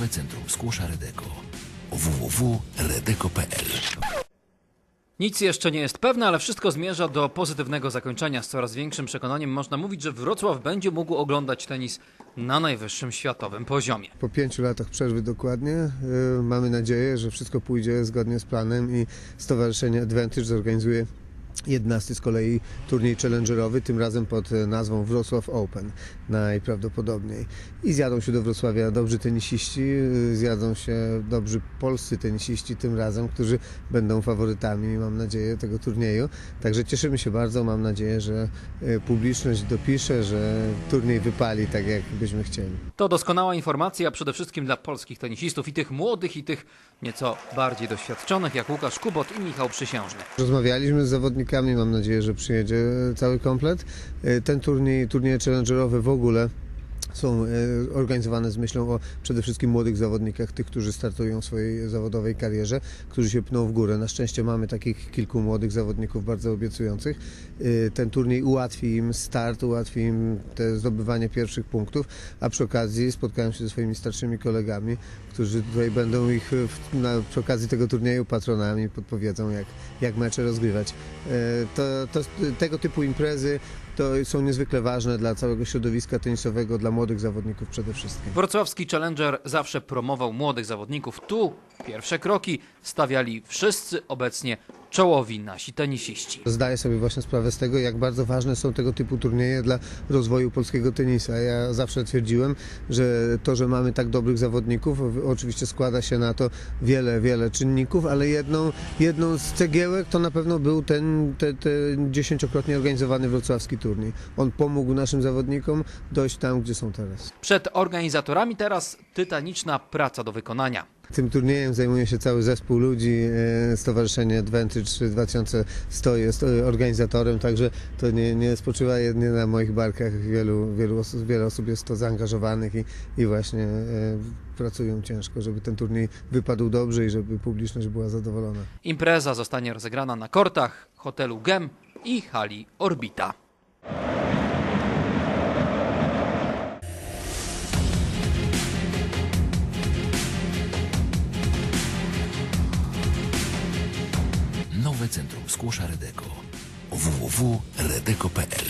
Nowe Centrum Skłosza Redeko www.redeko.pl Nic jeszcze nie jest pewne, ale wszystko zmierza do pozytywnego zakończenia. Z coraz większym przekonaniem można mówić, że Wrocław będzie mógł oglądać tenis na najwyższym światowym poziomie. Po pięciu latach przerwy dokładnie y, mamy nadzieję, że wszystko pójdzie zgodnie z planem i Stowarzyszenie Advantage zorganizuje 11 z kolei turniej challengerowy, tym razem pod nazwą Wrocław Open najprawdopodobniej. I zjadą się do Wrocławia dobrzy tenisiści, y, zjadą się dobrzy polscy tenisiści tym razem, którzy będą faworytami, mam nadzieję, tego turnieju. Także cieszymy się bardzo, mam nadzieję, że y, publiczność dopisze, że turniej wypali tak, jak byśmy chcieli. To doskonała informacja przede wszystkim dla polskich tenisistów i tych młodych i tych nieco bardziej doświadczonych jak Łukasz Kubot i Michał Przysiężny. Rozmawialiśmy z zawodnikami, mam nadzieję, że przyjedzie cały komplet. E, Ten turniej, turnieje challengerowe w ogóle są e, organizowane z myślą o przede wszystkim młodych zawodnikach, tych, którzy startują w swojej zawodowej karierze, którzy się pną w górę. Na szczęście mamy takich kilku młodych zawodników bardzo obiecujących. E, Ten turniej ułatwi im start, ułatwi im te zdobywanie pierwszych punktów, a przy okazji spotkają się ze swoimi starszymi kolegami, którzy tutaj będą ich e, na, przy okazji tego turnieju patronami, podpowiedzą jak, jak mecze rozgrywać. To, to, tego typu imprezy to są niezwykle ważne dla całego środowiska tenisowego, dla młodych zawodników przede wszystkim. Wrocławski Challenger zawsze promował młodych zawodników. Tu pierwsze kroki stawiali wszyscy obecnie czołowi nasi tenisiści. Zdaję sobie właśnie sprawę z tego, jak bardzo ważne są tego typu turnieje dla rozwoju polskiego tenisa. Ja zawsze twierdziłem, że to, że mamy tak dobrych zawodników, oczywiście składa się na to wiele, wiele czynników, ale jedną, jedną z cegiełek to na pewno był ten, ten, ten dziesięciokrotnie organizowany wrocławski turniej. On pomógł naszym zawodnikom dojść tam, gdzie są teraz. Przed organizatorami teraz tytaniczna praca do wykonania. Tym turniejem zajmuje się cały zespół ludzi. e, Stowarzyszenie Advantage 2100 jest e, organizatorem, także to nie, nie spoczywa jedynie na moich barkach. Wielu, wielu osób, wiele osób jest to zaangażowanych i, i właśnie e, pracują ciężko, żeby ten turniej wypadł dobrze i żeby publiczność była zadowolona. Impreza zostanie rozegrana na kortach hotelu Gem i hali Orbita. Nowe Centrum Skłosza Redeko www.redeko.pl